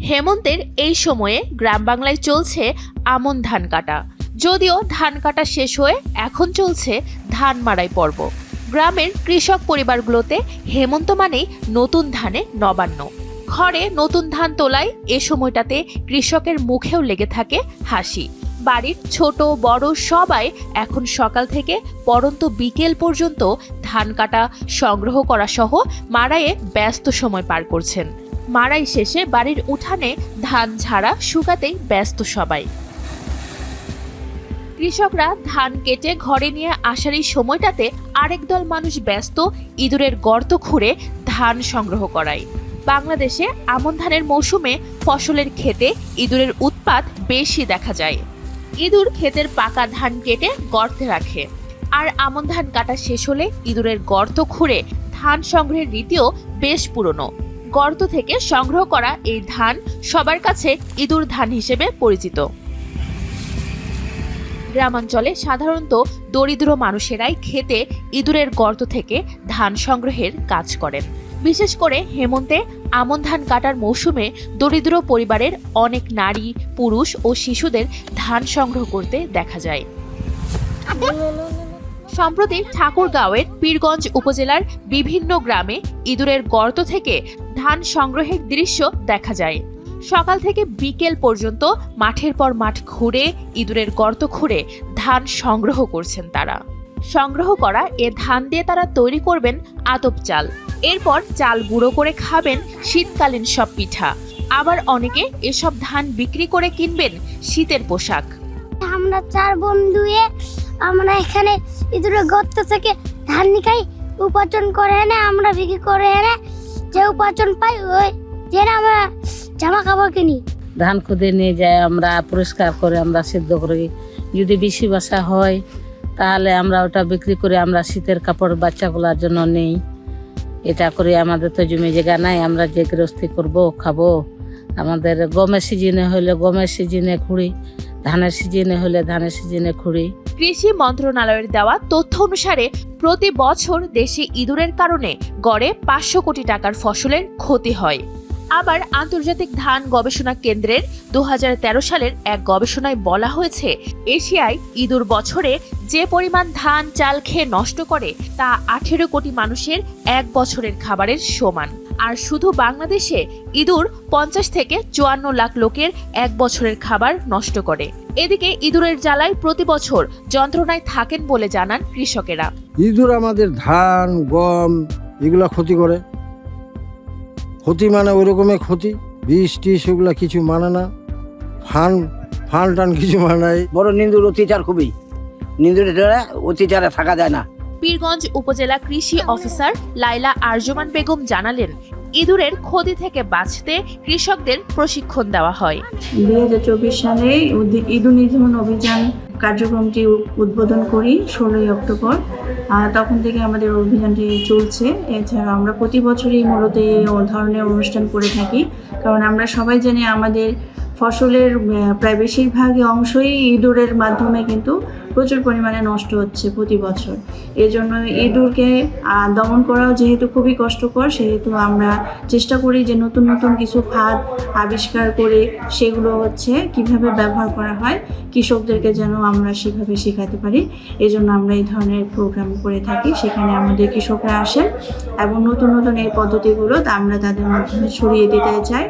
হেমন্তের এই সময়ে গ্রাম বাংলায় চলছে আমন ধান কাটা। যদিও ধান কাটা শেষ হয়ে এখন চলছে ধান মাড়াই পর্ব। গ্রামের কৃষক পরিবারগুলোতে হেমন্ত মানেই নতুন ধানে নবান্ন। ঘরে নতুন ধান তোলায় এ সময়টাতে কৃষকের মুখেও লেগে থাকে হাসি। বাড়ির ছোট, বড় সবাই এখন সকাল থেকে পরন্ত বিকেল পর্যন্ত ধান কাটা সংগ্রহ করা সহ মাড়াইয়ে ব্যস্ত সময় পার করছেন। মাড়াই শেষে বাড়ির উঠানে ধান ঝাড়া শুকাতেই ব্যস্ত সবাই। কৃষকরা ধান কেটে ঘরে নিয়ে আসার এই সময়টাতে আরেক দল মানুষ ব্যস্ত ইঁদুরের গর্ত খুঁড়ে ধান সংগ্রহ করায়। বাংলাদেশে আমন ধানের মৌসুমে ফসলের ক্ষেতে ইঁদুরের উৎপাত বেশি দেখা যায়। ইঁদুর ক্ষেতের পাকা ধান কেটে গর্তে রাখে। আর আমন ধান কাটা শেষ হলে ইঁদুরের গর্ত খুঁড়ে ধান সংগ্রহের রীতিও বেশ পুরনো। গর্ত থেকে সংগ্রহ করা এই ধান সবার কাছে ইঁদুর ধান হিসেবে পরিচিত। গ্রামাঞ্চলে সাধারণত দরিদ্র মানুষেরাই খেতে ইঁদুরের গর্ত থেকে ধান সংগ্রহের কাজ করেন। বিশেষ করে হেমন্তে আমন ধান কাটার মৌসুমে দরিদ্র পরিবারের অনেক নারী, পুরুষ ও শিশুদের ধান সংগ্রহ করতে দেখা যায়। সম্প্রতি ঠাকুরগাঁওয়ের পীরগঞ্জ উপজেলার বিভিন্ন গ্রামে ইঁদুরের গর্ত থেকে ধান সংগ্রহের দৃশ্য দেখা যায়। সকাল থেকে বিকেল পর্যন্ত মাঠের পর মাঠ ঘুরে ইঁদুরের গর্ত খুঁড়ে ধান সংগ্রহ করছেন তারা। সংগ্রহ করা এ ধান দিয়ে তারা তৈরি করবেন আতপ চাল। এরপর চাল গুঁড়ো করে খাবেন শীতকালীন সব পিঠা। আবার অনেকে এসব ধান বিক্রি করে কিনবেন শীতের পোশাক। আমরা চার বন্ধুয়ে আমরা এখানে ইঁদুরের গর্ত থেকে ধান নিকাই উপার্জন করে এনে আমরা বিক্রি করে এনে যে উপার্জন পাই, ওই যে আমরা জামা কাপড় কিনি। ধান খুদে নিয়ে যায়, আমরা পরিষ্কার করে আমরা সিদ্ধ করি। যদি বেশি বাসা হয়, তাহলে আমরা ওটা বিক্রি করে আমরা শীতের কাপড় বাচ্চাগুলোর জন্য নেই। এটা করে আমাদের তো জমি জায়গা নাই, আমরা যে গৃহস্থী করব, খাব। আমাদের গমের সিজনে হলে গমের সিজনে খুঁড়ি, ধানের সিজনে হলে ধানের সিজনে খুঁড়ি। কৃষি মন্ত্রণালয়ের দেওয়া তথ্য অনুসারে, প্রতি বছর দেশে ইঁদুরের কারণে গড়ে পাঁচশো কোটি টাকার ফসলের ক্ষতি হয়। আবার আন্তর্জাতিক ধান গবেষণা কেন্দ্রের দু হাজার তেরো সালের এক গবেষণায় বলা হয়েছে, এশিয়ায় ইঁদুর বছরে যে পরিমাণ ধান চাল খেয়ে নষ্ট করে, তা আঠেরো কোটি মানুষের এক বছরের খাবারের সমান। আর শুধু বাংলাদেশে, ইঁদুর পঞ্চাশ থেকে চুয়ান্ন লাখ লোকের এক বছরের খাবার নষ্ট করে। এদিকে ইঁদুরের জ্বালায় প্রতি বছর যন্ত্রণায় থাকেন বলে জানান কৃষকেরা। ইঁদুর আমাদের ধান গম এগুলা ক্ষতি করে। ক্ষতি মানে ওই রকমের ক্ষতি বিষ এগুলা কিছু মানে না। ফান ফান টান কিছু মানে নাই বড় নিন্দুর অত্যাচার খুবই। নিন্দুর অত্যাচারে থাকা যায় না। পীরগঞ্জ উপজেলা কৃষি অফিসার লাইলা আরজমান বেগম জানালেন ইঁদুরের ক্ষতি থেকে বাঁচতে কৃষকদের প্রশিক্ষণ দেওয়া হয়। দুই হাজার চব্বিশ সালে ইঁদুর নিধন অভিযান কার্যক্রমটি উদ্বোধন করি ষোলোই অক্টোবর। তখন থেকে আমাদের অভিযানটি চলছে। এছাড়া আমরা প্রতি বছরই মূলত এই ধরনের অনুষ্ঠান করে থাকি। কারণ আমরা সবাই জানি আমাদের ফসলের প্রায় বেশিরভাগই অংশই ইঁদুরের মাধ্যমে কিন্তু প্রচুর পরিমাণে নষ্ট হচ্ছে প্রতি বছর। এই জন্য ইঁদুরকে দমন করাও যেহেতু খুবই কষ্টকর, সেহেতু আমরা চেষ্টা করি যে নতুন নতুন কিছু ফাঁদ আবিষ্কার করে সেগুলো হচ্ছে কীভাবে ব্যবহার করা হয়, কৃষকদেরকে যেন আমরা সেভাবে শেখাতে পারি। এই জন্য আমরা এই ধরনের প্রোগ্রাম করে থাকি, সেখানে আমাদের কৃষকরা আসেন এবং নতুন নতুন এই পদ্ধতিগুলো আমরা তাদের মাধ্যমে ছড়িয়ে দিতে চাই।